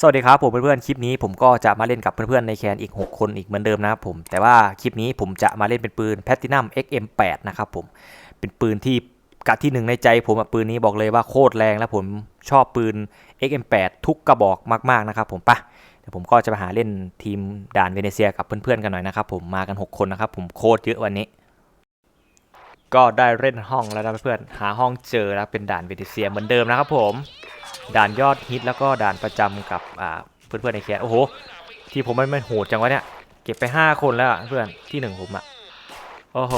สวัสดีครับผมเพื่อนๆคลิปนี้ผมก็จะมาเล่นกับเพื่อนๆในแคนอีก 6 คนอีกเหมือนเดิมนะครับผมแต่ว่าคลิปนี้ผมจะมาเล่นเป็นปืน Platinum XM8 นะครับผมเป็นปืนที่กัดที่หนึ่งในใจผมปืนนี้บอกเลยว่าโคตรแรงและผมชอบปืน XM8 ทุกกระบอกมากๆนะครับผมปะเดี๋ยวผมก็จะมาหาเล่นทีมด่านเวเนเซียกับเพื่อนๆกันหน่อยนะครับผมมากัน 6 คนนะครับผมโคตรเยอะวันนี้ ก็ได้เล่นห้องแล้วนะเพื่อนๆหาห้องเจอแล้วเป็นด่านเวเนเซียเหมือนเดิมนะครับผม ด่านยอดฮิตแล้วก็ด่านประจำกับเพื่อนๆในแคสโอ้โห ที่ผมมันมันโหดจังวะเนี่ย เก็บไป 5 คนแล้วเพื่อนที่หนึ่งผมอะโอ้โห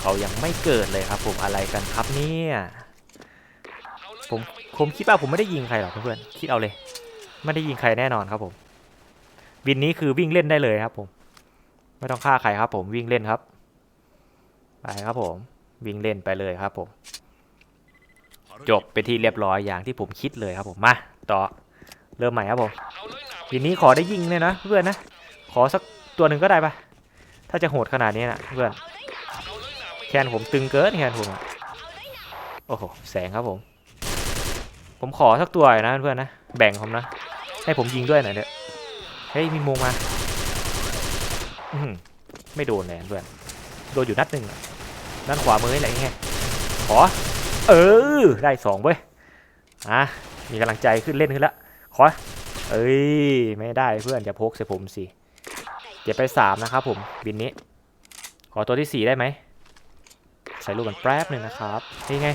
เขายังไม่เกิดเลยครับผมอะไรกันครับเนี่ยผมผมคิดว่าผมไม่ได้ยิงใครหรอกเพื่อนๆคิดเอาเลย ไม่ได้ยิงใครแน่นอนครับผมวินนี้คือวิ่งเล่นได้เลยครับผม ไม่ต้องฆ่าใครครับผมวิ่งเล่นครับ ไปครับผม วิ่งเล่นไปเลยครับผม จบเป็นที่เรียบร้อยอย่างที่ผมคิดเลยครับผมมาต่อเริ่มใหม่ครับผมทีนี้ขอได้ยิงเลยนะเพื่อนนะขอสักตัวหนึ่งก็ได้ปะถ้าจะโหดขนาดนี้นะเพื่อนแคนผมตึงเกินแคนผมอะโอ้โหแสงครับผม ผมขอสักตัวหน่อยนะเพื่อนนะแบ่งผมนะให้ผมยิงด้วยหน่อยเถอะเฮ้ยมีมุงมาอืไม่โดนเลยเพื่อนโดนอยู่นัดหนึ่งด้านขวามือนี่แหละไงขอ เออ ได้สองเว้ยอะมีกำลังใจขึ้นเล่นขึ้นละขอเอ้ย ไม่ได้เพื่อนจะพกใส่ผมสิเก็บไปสามนะครับผมบินนี้ ขอตัวที่สี่ได้ไหมใส่ลูกกันแป๊บหนึ่งนะครับนี่ไง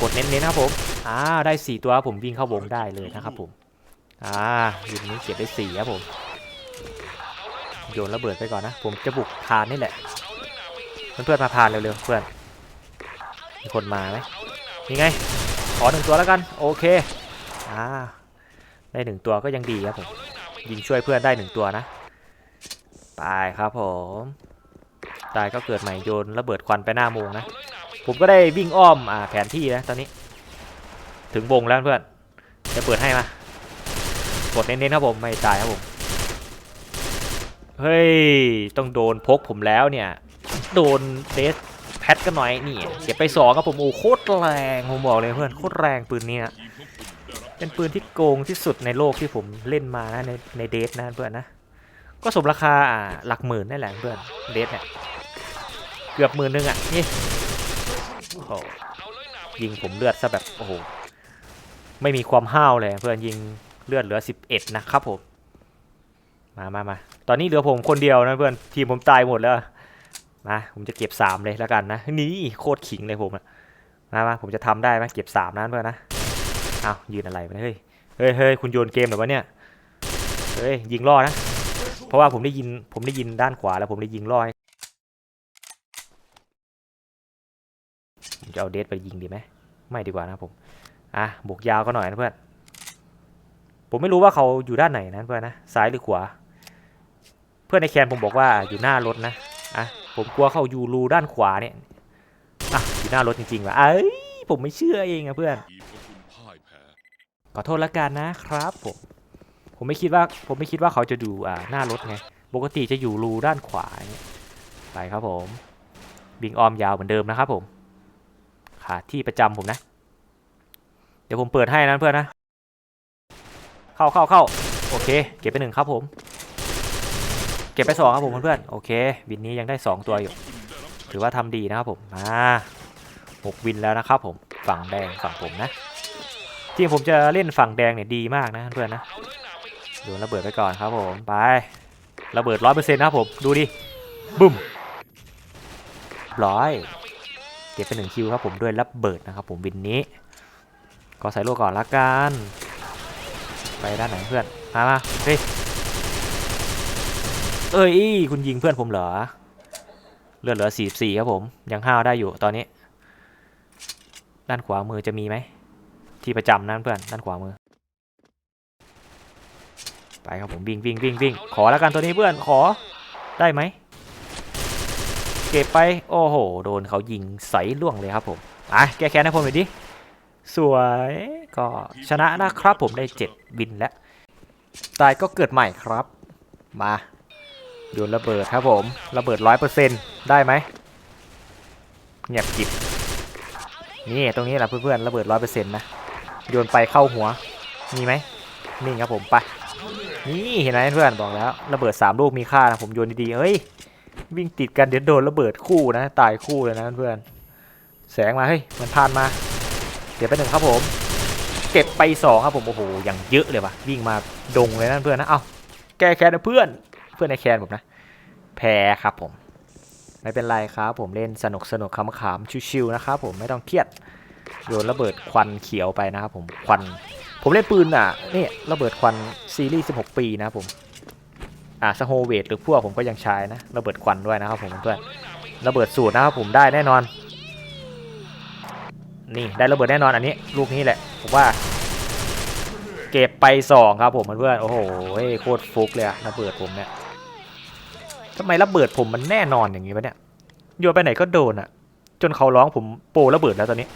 กดเน้นๆนะครับผมอ่าได้สี่ตัวผมวิ่งเข้าวงได้เลยนะครับผมอ่าบินนี้เก็บได้สี่ครับผมโยนระเบิดไปก่อนนะ ผมจะบุกพานนี่แหละเพื่อนๆมาพานเร็วๆเพื่อน มีคนมาไหมนี่ไง ขอหนึ่งตัวแล้วกัน โอเค อ่า ได้หนึ่งตัวก็ยังดีครับผม ยิงช่วยเพื่อนได้หนึ่งตัวนะ ไปครับผม ตายก็เกิดใหม่โยนระเบิดควันไปหน้าโมงนะ ผมก็ได้วิ่งอ้อมอ่าแผนที่นะตอนนี้ ถึงวงแล้วเพื่อน จะเปิดให้มากดเน้นๆครับผม ไม่ตายครับผม เฮ้ย ต้องโดนพกผมแล้วเนี่ย โดนเดส พทกันหน่อยนี่เก็บไปสองครับผมโอ้โคตรแรงผมบอกเลยเพื่อนโคตรแรงปืนนี้นะเป็นปืนที่โกงที่สุดในโลกที่ผมเล่นมานะในในเดทนะเพื่อนนะก็สมราคาอ่าหลักหมื่นนั่นแหละเพื่อนเดทเนี่ยเกือบหมื่นนึงอะนี่โอ้โหยิงผมเลือดซะแบบโอ้โหไม่มีความห้าวเลยเพื่อนยิงเลือดเหลือ 11 นะครับผมมามามาตอนนี้เหลือผมคนเดียวนะเพื่อนทีมผมตายหมดแล้ว มาผมจะเก็บ3เลยแล้วกันนะนี่โคตรขิงเลยผมอะมามาผมจะทำได้ไหมเก็บ3นั้นเพื่อนนะเอายืนอะไรเฮ้ยเฮ้ยเฮ้ยคุณโยนเกมหรือวะเนี่ยเฮ้ยยิงล่อนะ เพราะว่าผมได้ยินผมได้ยินด้านขวาแล้วผมได้ยิงล่อผมจะเอาเดสไปยิงดีไหมไม่ดีกว่านะผมอะบุกยาวก็หน่อยนะเพื่อนผมไม่รู้ว่าเขาอยู่ด้านไหนนะเพื่อนนะซ้ายหรือขวา เพื่อนในแคนผมบอกว่าอยู่หน้ารถนะอะ ผมกลัวเขาอยู่รูด้านขวาเนี่ยอะอยู่หน้ารถจริงๆว่ะเอ้ยผมไม่เชื่อเองอะเพื่อนขอโทษละกันนะครับผมผมไม่คิดว่าผมไม่คิดว่าเขาจะดูอ่าหน้ารถไงปกติจะอยู่รูด้านขวาเงี้ยไปครับผมบิงออมยาวเหมือนเดิมนะครับผมขาที่ประจำผมนะ เดี๋ยวผมเปิดให้นะเพื่อนนะ เข้าเข้าเข้าโอเค เก็บไปหนึ่งครับผม เก็บไปสองครับผมเพื่อนๆโอเค วินนี้ยังได้สองตัวอยู่ ถือว่าทำดีนะครับผมมาหกวินแล้วนะครับผมฝั่งแดงฝั่งผมนะทีมผมจะเล่นฝั่งแดงเนี่ยดีมากนะเพื่อนนะโดนระเบิดไปก่อนครับผมไประเบิดร้อยเปอร์เซ็นต์นะครับผมดูดิบึ้มร้อยเก็บไปหนึ่งคิวครับผมด้วยระเบิดนะครับผมวินนี้ก็ใส่โลก่อนละกันไปด้านไหนเพื่อนมามาเฮ้ย เอ้ยคุณยิงเพื่อนผมเหรอ เลือดเหลือสี่สี่ครับผม ยังห้าวได้อยู่ตอนนี้ ด้านขวามือจะมีไหม ที่ประจำนั่นเพื่อน ด้านขวามือ ไปครับผมวิ่งวิ่งวิ่งวิ่งขอแล้วกันตัวนี้เพื่อนขอได้ไหม เก็บไป โอ้โห โดนเขายิงใสล่วงเลยครับผมอะแก้แค้นให้ผมหน่อยดิ สวยก็ชนะนะครับผมได้เจ็ดบินแล้วตายก็เกิดใหม่ครับ มา โยนระเบิดครับผม ระเบิดร้อยเปอร์เซ็นต์ได้ไหมเงียบกิบนี่ตรงนี้แหละเพื่อนๆระเบิดร้อยเปอร์เซ็นต์นะโยนไปเข้าหัว มีไหมนิ่ครับผมไปนี่เห็นไหมเพื่อนบอกแล้วระเบิดสามลูกมีค่านะผมโยนดีๆเฮ้ยวิ่งติดกันเดี๋ยวโดนระเบิดคู่นะตายคู่เลยนะเพื่อนแสงมาเฮ้ยมันพานมาเดี๋ยวไปหนึ่งครับผมเก็บไปสองครับผมโอ้โหอย่างเยอะเลยว่ะวิ่งมาดงเลยนะเพื่อนนะเอ้าแก้แค้นนะเพื่อน เพื่อนในแคนผมนะ แพ้ครับผม ไม่เป็นไรครับผมเล่นสนุกสนุกขำๆชิวๆนะครับผมไม่ต้องเครียดโยนระเบิดควันเขียวไปนะครับผมควัน ผมเล่นปืนอะนี่ระเบิดควันซีรีส์16 ปีนะผมอ่าสโฮเวตหรือพวกผมก็ยังใช้นะระเบิดควันด้วยนะครับผมเพื่อนระเบิดสูตรนะครับผมได้แน่นอน นี่ได้ระเบิดแน่นอนอันนี้ ลูกนี้แหละผมว่า เก็บไปสองครับผมเพื่อนโอ้โหโคตรฟุกเลยอะระเบิดผมเนี่ย ทำไมระเบิดผมมันแน่นอนอย่างนี้วะเนี่ยโยนไปไหนก็โดนอะจนเขาร้องผมโปรระเบิดแล้วตอนนี้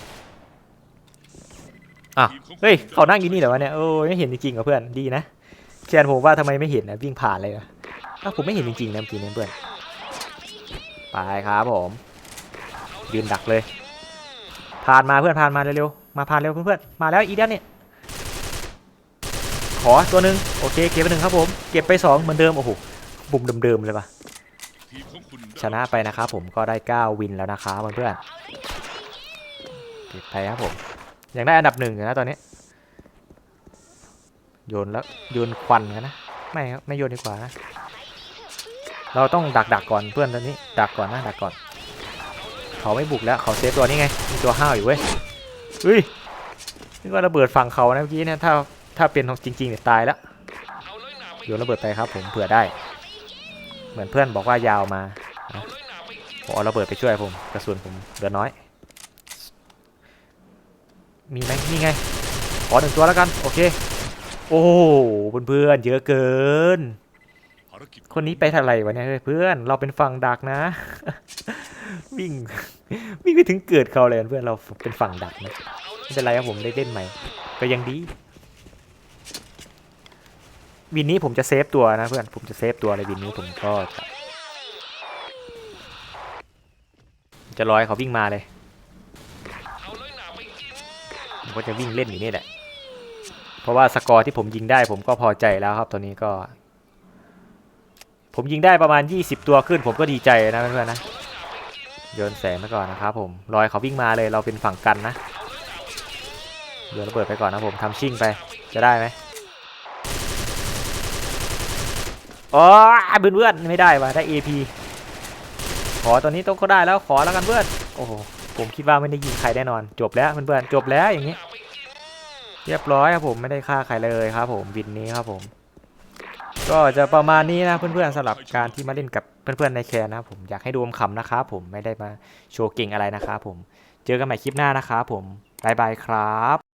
อะเฮ้ยเขานั่งอยู่นี่เหรอวะเนี่ยโอ้ยไม่เห็นจริงๆกับเพื่อนดีนะแคนผมว่าทำไมไม่เห็นนะวิ่งผ่านเลยอะอ้าผมไม่เห็นจริงๆนะเมื่อกี้เนี่ยเพื่อนไปครับผมยืนดักเลยผ่านมาเพื่อนผ่านมาเร็วๆมาผ่านเร็วเพื่อนๆมาแล้วอีเดียเนี่ยขอตัวหนึ่งโอเคเก็บไปหนึ่งครับผมเก็บไปสองเหมือนเดิมโอ้โหบุ่มเดิมๆเลยปะ ชนะไปนะครับผมก็ได้ 9 วินแล้วนะครับเพื่อนๆเก็บไปครับผมยังได้อันดับหนึ่งอยู่นะตอนนี้ โยนแล้วโยนควันกันนะ ไม่ครับไม่โยนดีกว่านะ เราต้องดักดักก่อนเพื่อนตอนนี้ ดักก่อนนะดักก่อน เขาไม่บุกแล้วเขาเซฟตัวนี้ไงมีตัวห้าวอยู่เว้ยเฮ้ยนึกว่าระเบิดฝั่งเขานะเมื่อกี้เนี่ยถ้าถ้าเป็นของจริงๆเนี่ยตายแล้วโยนระเบิดไปครับผมเผื่อได้ เหมือนเพื่อนบอกว่ายาวมา ผมเอาระเบิดไปช่วยผมกระสุนผมเหลือน้อย มีไหมนี่ไงขอหนึ่งตัวแล้วกัน โอเค โอ้เพื่อนๆเยอะเกิน คนนี้ไปทางไรวะเนี่ยเพื่อนเราเป็นฝั่งดักนะ วิ่งวิ่งไปถึงเกิดเขาเลยเพื่อนเราเป็นฝั่งดักนะไม่เป็นไรครับผมได้เล่นใหม่ ก็ยังดีวินนี้ผมจะเซฟตัวนะเพื่อนผมจะเซฟตัวเลยวินนี้ผมก็จะ จะรอให้เขาวิ่งมาเลยเอาเลยหนาไปผมก็จะวิ่งเล่นอยู่นี่แหละ เพราะว่าสกอร์ที่ผมยิงได้ผมก็พอใจแล้วครับตอนนี้ก็ ผมยิงได้ประมาณ 20 ตัวขึ้น ผมก็ดีใจนะเพื่อนๆนะโยนแสงไปก่อนนะครับผมรอยเขาวิ่งมาเลยเราเป็นฝั่งกันนะโยนระเบิดไปก่อนนะผมทำชิ่งไปจะได้ไหมอ๋อเพื่อนๆไม่ได้ว่ะได้ AP ขอตอนนี้ต้องก็ได้แล้วขอแล้วกันเพื่อนโอ้โหผมคิดว่าไม่ได้ยิงใครแน่นอน จบแล้วเพื่อนๆจบแล้วอย่างนี้ เรียบร้อยครับผมไม่ได้ฆ่าใครเลยครับ ผมวินนี้ครับผม ก็จะประมาณนี้นะเพื่อนๆสำหรับการที่มาเล่นกับเพื่อนๆในแคนนะครับผมอยากให้ดูขำนะครับผมไม่ได้มาโชว์เก่งอะไรนะครับผมเจอกันใหม่คลิปหน้านะครับผมบายบายครับ